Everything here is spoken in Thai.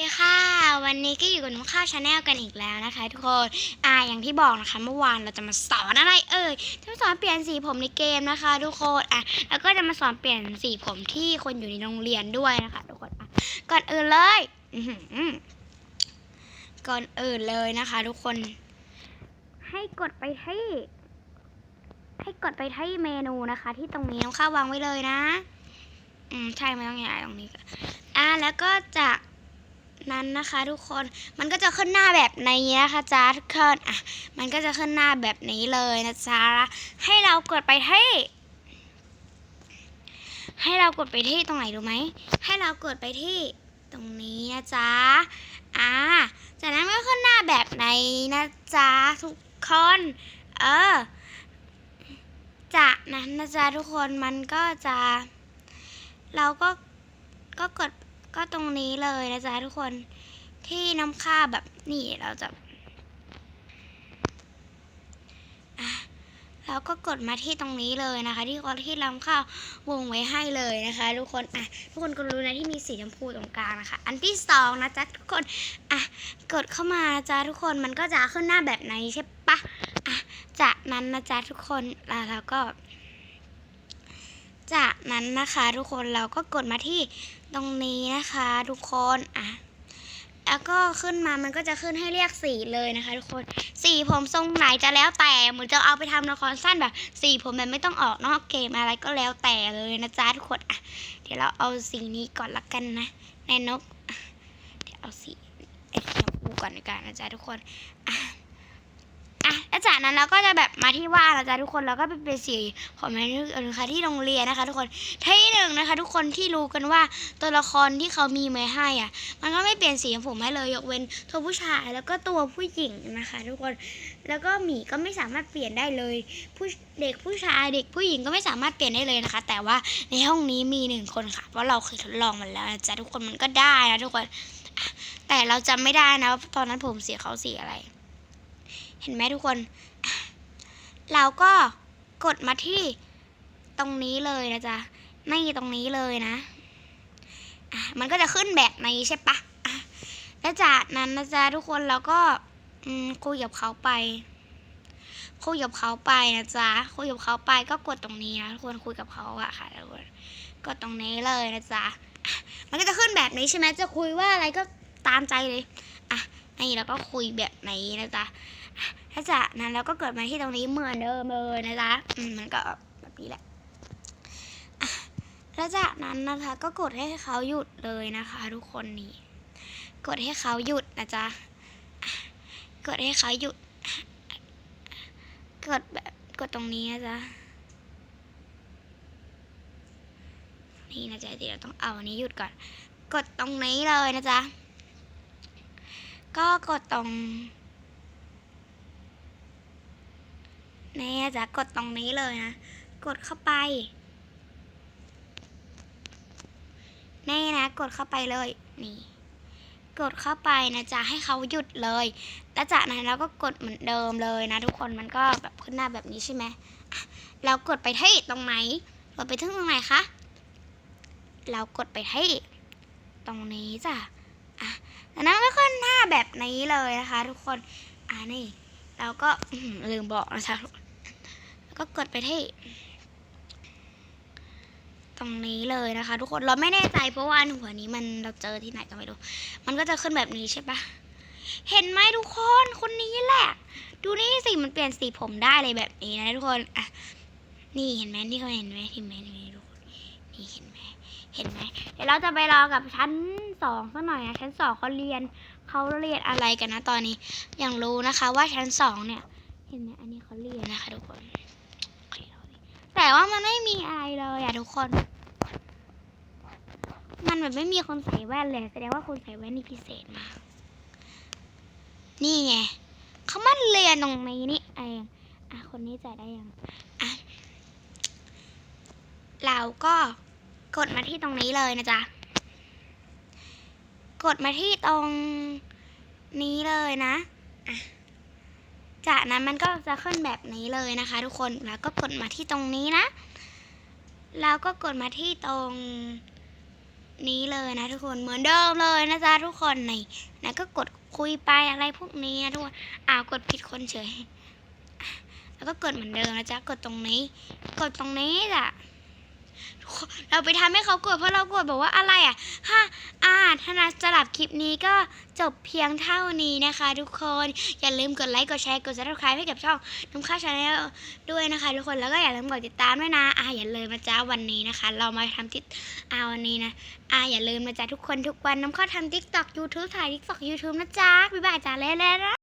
สวัสดีค่ะ วันนี้ก็อยู่กับน้องข้าวชาแนลกันอีกแล้วนะคะ ทุกคน อ่าอย่างที่บอกนะคะ เมื่อวานเราจะมาสอนอะไรเอ่ยจะมาสอนเปลี่ยนสีผมในเกมนะคะ ทุกคนอะแล้วก็จะมาสอนเปลี่ยนสีผมที่คนอยู่ในโรงเรียนด้วยนะคะ ทุกคนอะก่อนอื่นเลยก่อนอื่นเลยนะคะ ทุกคน ให้กดไปที่ ให้กดไปที่เมนูนะคะ ที่ตรงนี้น้องข้าววางไว้เลยนะ อืมใช่ไม่ต้องย้ายตรงนี้อ่าแล้วก็จะ นั้นนะคะ ทุกคนมันก็จะขึ้นหน้าแบบนี้นะคะจ้าทุกคนอะมันก็จะขึ้นหน้าแบบนี้เลยนะจ๊ะให้เรากดไปที่ให้เรากดไปที่ตรงไหนรู้ไหม ให้เรากดไปที่ตรงนี้นะจ๊ะ อ่า จากนั้นก็ขึ้นหน้าแบบไหนนะจ๊ะทุกคน เออ จากนั้นนะจ๊ะทุกคนมันก็จะ เราก็ก็กด ก็ตรงนี้เลยนะจ๊ะทุกคนที่น้ำค่าแบบนี่เราจะอะเราก็กดมาที่ตรงนี้เลยนะคะ ที่คนที่ล้ำข้าววงไว้ให้เลยนะคะ ทุกคนอะทุกคนก็รู้นะที่มีสีชมพูตรงกลางนะคะ อันที่สองนะจ๊ะทุกคนอะกดเข้ามานะจ๊ะทุกคนมันก็จะขึ้นหน้าแบบไหนใช่ปะอะจากนั้นนะจ๊ะทุกคนแล้วเราก็ จากนั้นนะคะทุกคนเราก็กดมาที่ตรงนี้นะคะ ทุกคนอะแล้วก็ขึ้นมามันก็จะขึ้นให้เรียกสีเลยนะคะ ทุกคน สีผมทรงไหนจะแล้วแต่เหมือนจะเอาไปทำละครสั้นแบบ สีผมแบบไม่ต้องออกนอกเกมอะไรก็แล้วแต่เลยนะจ๊ะทุกคนอะเดี๋ยวเราเอาสีนี้ก่อนละกันนะในนกเดี๋ยวเอาสีเอ็ดดูก่อนดีกว่านะจ๊ะทุกคนอะ อะแล้วจากนั้นเราก็จะแบบมาที่ว่านะจ๊ะทุกคนเราก็ไปเป็นสีผมนะคะที่โรงเรียนนะคะ ทุกคนที่หนึ่งนะคะ ทุกคนที่รู้กันว่าตัวละครที่เขามีมาให้อะ มันก็ไม่เปลี่ยนสีของผมให้เลยยกเว้นตัวผู้ชายแล้วก็ตัวผู้หญิงนะคะ ทุกคนแล้วก็หมีก็ไม่สามารถเปลี่ยนได้เลยผู้เด็กผู้ชายเด็กผู้หญิงก็ไม่สามารถเปลี่ยนได้เลยนะคะ แต่ว่าในห้องนี้มีหนึ่งคนค่ะ เพราะเราเคยทดลองมันแล้วนะจ๊ะทุกคนมันก็ได้นะทุกคนแต่เราจำไม่ได้นะว่าตอนนั้นผมเสียเขาสีอะไร เห็นไหมทุกคน เราก็กดมาที่ตรงนี้เลยนะจ๊ะไม่ตรงนี้เลยนะมันก็จะขึ้นแบบนี้ใช่ปะแล้วจากนั้นนะจ๊ะทุกคนเราก็คุยกับเขาไปคุยกับเขาไปนะจ๊ะคุยกับเขาไปก็กดตรงนี้นะทุกคนคุยกับเขาอะค่ะทุกคนกดตรงนี้เลยนะจ๊ะมันก็จะขึ้นแบบนี้ใช่ไหมจะคุยว่าอะไรก็ตามใจเลย อะนี่แล้วก็คุยแบบนี้นะจ๊ะอะแล้วจากนั้นเราก็เกิดมาที่ตรงนี้เหมือนเดิมเลยนะจ๊ะมันก็แบบนี้แหละแล้วจากนั้นนะคะก็กดให้เขาหยุดเลยนะคะ ทุกคนนี่ กดให้เขาหยุดนะจ๊ะกดให้เขาหยุด กดแบบกดตรงนี้นะจ๊ะนี่นะจ๊ะเดี๋ยวต้องเอาอันนี้หยุดก่อน กดตรงนี้เลยนะจ๊ะ ก็กดตรงนี่นจะกดตรงนี้เลยนะ กดเข้าไปนี่นะ กดเข้าไปเลย นี่ กดเข้าไปนะจ๊ะให้เขาหยุดเลย แล้วจากนั้นเราก็กดเหมือนเดิมเลยนะ ทุกคนมันก็แบบขึ้นหน้าแบบนี้ใช่ไหมเรากดไปที่ตรงไหนกดไปที่ตรงไหนคะ เรากดไปที่ตรงนี้จ้ะ อะแล้วนั้นก็ขึ้นหน้าแบบนี้เลยนะคะ ทุกคน อ่านี่เราก็ลืมบอกนะจ๊ะแล้วก็กดไปที่ ตรงนี้เลยนะคะ ทุกคนเราไม่แน่ใจเพราะว่าอันหัวนี้มันเราเจอที่ไหนก็ไม่รู้ มันก็จะขึ้นแบบนี้ใช่ปะเห็นไหมทุกคนคนนี้แหละ ดูนี่สิมันเปลี่ยนสีผมได้เลยแบบนี้นะทุกคนอะนี่เห็นไหมนี่เขาเห็นไหมเห็นไหมเห็นไหมทุกคนนี่เห็นไหมเห็นไหมเดี๋ยวเราจะไปรอกับชั้น สองสักหน่อยนะชั้นสองเขาเรียนเขาเรียนอะไรกันนะตอนนี้อย่างรู้นะคะว่าชั้นสองเนี่ย เห็นไหมอันนี้เขาเรียนนะคะ ทุกคน แต่ว่ามันไม่มีอะไรเลยอะทุกคน มันแบบไม่มีคนใส่แว่นเลยแสดงว่าคนใส่แว่นนี่พิเศษมากนี่ไงเขามาเรียนตรงนี้นี่เองอะคนนี้จ่ายได้ยังอะเราก็กดมาที่ตรงนี้เลยนะจ๊ะ กดมาที่ตรงนี้เลยนะอะจากนั้นมันก็จะขึ้นแบบนี้เลยนะคะ ทุกคน แล้วก็กดมาที่ตรงนี้นะ แล้วก็กดมาที่ตรงนี้เลยนะทุกคน เหมือนเดิมเลยนะจ๊ะทุกคนในนะก็กดคุยไปอะไรพวกนี้นะทุกคน อ้าวกดผิดคนเฉย แล้วก็กดเหมือนเดิมนะจ๊ะ กดตรงนี้ กดตรงนี้จ้ะ เราไปทำให้เขากดเพราะเรากดบอกว่าอะไรอะฮะอ่าถ้านะสลับคลิปนี้ก็จบเพียงเท่านี้นะคะ ทุกคน อย่าลืมกดไลค์กดแชร์กดซับสไครต์ให้กับช่องน้ำข้าวชาแนลด้วยนะคะ ทุกคนแล้วก็อย่าลืมกดติดตามด้วยนะอ่าอย่าลืมนะจ๊ะวันนี้นะคะ เรามาทำติดอ่าวันนี้นะอ่าอย่าลืมนะจ๊ะทุกคนทุกวันน้ำข้าวทำทิกตอกยูทูบถ่ายทิกตอกยูทูบนะจ๊ะบ๊ายบายจ้าเล่นๆนะ